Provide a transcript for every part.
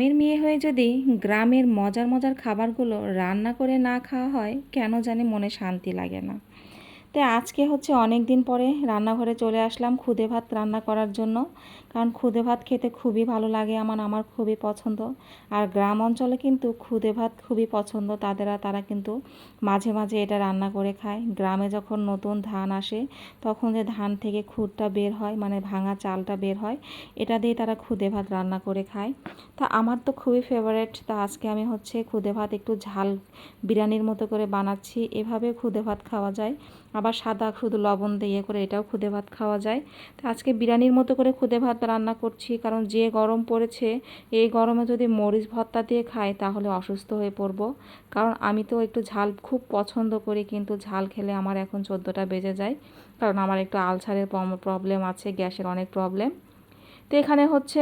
গ্রামের মেয়ে হয়ে যদি গ্রামের মজার মজার খাবারগুলো রান্না করে না খাওয়া হয়, কেন জানি মনে শান্তি লাগে না। তাই আজকে হচ্ছে অনেক দিন পরে রান্নাঘরে চলে আসলাম খুদে ভাত রান্না করার জন্য। কারণ খুদে ভাত খেতে খুবই ভালো লাগে আমার আমার খুবই পছন্দ। আর গ্রাম অঞ্চলে কিন্তু খুদে ভাত খুবই পছন্দ, তাদের তারা কিন্তু মাঝে মাঝে এটা রান্না করে খায়। গ্রামে যখন নতুন ধান আসে, তখন যে ধান থেকে খুদটা বের হয় মানে ভাঙা চালটা বের হয়, এটা দিয়ে তারা খুদে ভাত রান্না করে খায়। তা আমার তো খুবই ফেভারেট তা আজকে আমি হচ্ছে খুদে ভাত একটু ঝাল বিরিয়ানির মতো করে বানাচ্ছি, এভাবে খুদে ভাত খাওয়া যায়। আবার সাদা শুধু লবণ দিয়ে করে এটাও খুদে ভাত খাওয়া যায়। তো আজকে বিরিয়ানির মতো করে খুদে ভাত রান্না করছি, কারণ যে গরম পড়েছে, এই গরমে যদি মরিচ ভর্তা দিয়ে খাই তাহলে অসুস্থ হয়ে পড়ব। কারণ আমি তো একটু ঝাল খুব পছন্দ করি, কিন্তু ঝাল খেলে আমার এখন চোদ্দোটা বেজে যায়, কারণ আমার একটু আলসারের প্রবলেম আছে, গ্যাসের অনেক প্রবলেম তো এখানে হচ্ছে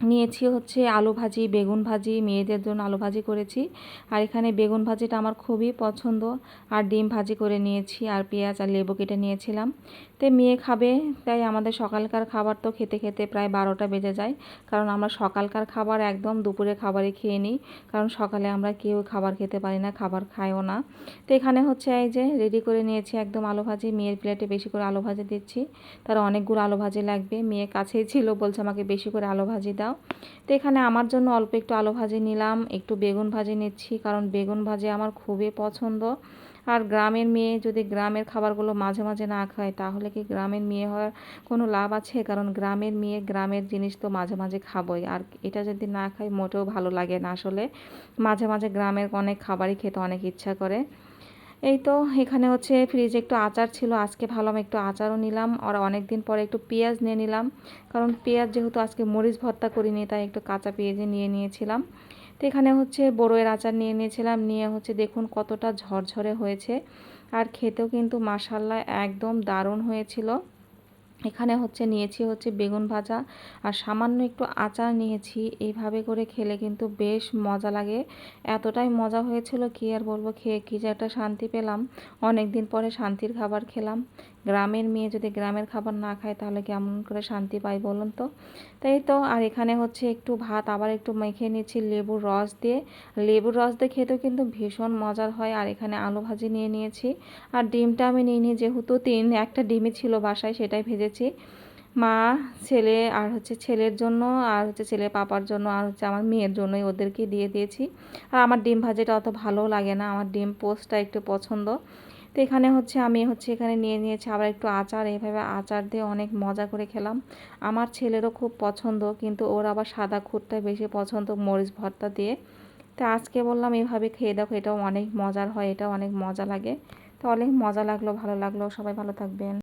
নিয়েছি হচ্ছে আলু ভাজি, বেগুন ভাজি, মেয়েদের জন্য আলু ভাজি করেছি। আর এখানে বেগুন ভাজিটা আমার খুবই পছন্দ। আর ডিম ভাজি করে নিয়েছি, আর পেঁয়াজ আর লেবু কেটে নিয়েছিলাম। তো মেয়ে খাবে, তাই আমাদের সকালকার খাবার তো খেতে খেতে প্রায় বারোটা বেজে যায়। কারণ আমরা সকালকার খাবার একদম দুপুরে খাবারই খেয়ে নিই। কারণ সকালে আমরা কেউ খাবার খেতে পারি না, খাবার খায়ও না। তো এখানে হচ্ছে এই যে রেডি করে নিয়েছি একদম আলু ভাজি, মেয়ের প্লেটে বেশি করে আলু ভাজি দিচ্ছি। তার অনেকগুলো আলু ভাজি লাগবে। মেয়ে কাছেই ছিল, বলছে আমাকে বেশি করে আলু ভাজি দাও। তো এখানে আমার জন্য অল্প একটু আলু ভাজি নিলাম, একটু বেগুন ভাজি নিচ্ছি, কারণ বেগুন ভাজি আমার খুবই পছন্দ। আর গ্রামের মেয়ে যদি গ্রামের খাবারগুলো মাঝে মাঝে না খায়, তাহলে কি গ্রামের মেয়ে হওয়ার কোনো লাভ আছে? কারণ গ্রামের মেয়ে গ্রামের জিনিস তো মাঝে মাঝে খাবই। আর এটা যদি না খাই মোটেও ভালো লাগে না আসলে। মাঝে মাঝে গ্রামের অনেক খাবারই খেতে অনেক ইচ্ছা করে। এই তো এখানে হচ্ছে ফ্রিজে একটু আচার ছিল, আজকে ভালো আমি একটু আচারও নিলাম। আর অনেক দিন পরে একটু পেঁয়াজ নিয়ে নিলাম। কারণ পেঁয়াজ যেহেতু আজকে মরিচ ভর্তা করিনি, তাই একটু কাঁচা পেঁয়াজে নিয়ে নিয়েছিলাম। তো এখানে হচ্ছে বড়োয়ের আচার নিয়ে নিয়েছিলাম। নিয়ে হচ্ছে দেখুন কতটা ঝরঝরে হয়েছে। আর খেতেও কিন্তু মাসাল্লা একদম দারুণ হয়েছিল। এখানে হচ্ছে নিয়েছি হচ্ছে বেগুন ভাজা আর সামান্য একটু আচার নিয়েছি। এইভাবে করে খেলে কিন্তু বেশ মজা লাগে। এতটাই মজা হয়েছিল কি আর বলব, খেয়ে কী যে একটা শান্তি পেলাম। অনেক দিন পরে শান্তির খাবার খেলাম। গ্রামের মেয়ে যদি গ্রামের খাবার না খায় তাহলে কেমন করে শান্তি পাই বলুন তো? তাই তো, আর এখানে হচ্ছে একটু ভাত, আবার একটু মেখে নিচ্ছি লেবুর রস দিয়ে। লেবুর রস দিয়ে খেতেও কিন্তু ভীষণ মজার হয়। আর এখানে আলু ভাজি নিয়ে নিয়েছি। আর ডিমটা আমি নিয়ে নিই যেহেতু তিন, একটা ডিমই ছিল বাসায়, সেটাই ভেজেছি মা, ছেলে আর হচ্ছে ছেলের জন্য আর হচ্ছে ছেলে পাপার জন্য আর হচ্ছে আমার মেয়ের জন্যই ওদেরকে দিয়ে দিয়েছি। আর আমার ডিম ভাজিটা অত ভালো লাগে না, আমার ডিম পোস্টটা একটু পছন্দ। তো এখানে হচ্ছে আমি হচ্ছে এখানে নিয়ে নিয়েছি আবার একটু আচার এইভাবে আচার দিয়ে অনেক মজা করে খেলাম। আমার ছেলেরও খুব পছন্দ, কিন্তু ওর আবার সাদা খুঁটটা বেশি পছন্দ মরিচ ভর্তা দিয়ে। তো আজকে বললাম এইভাবে খেয়ে দেখো, এটাও অনেক মজার হয়, এটাও অনেক মজা লাগে। তো অনেক মজা লাগল, ভালো লাগল, সবাই ভালো থাকবেন।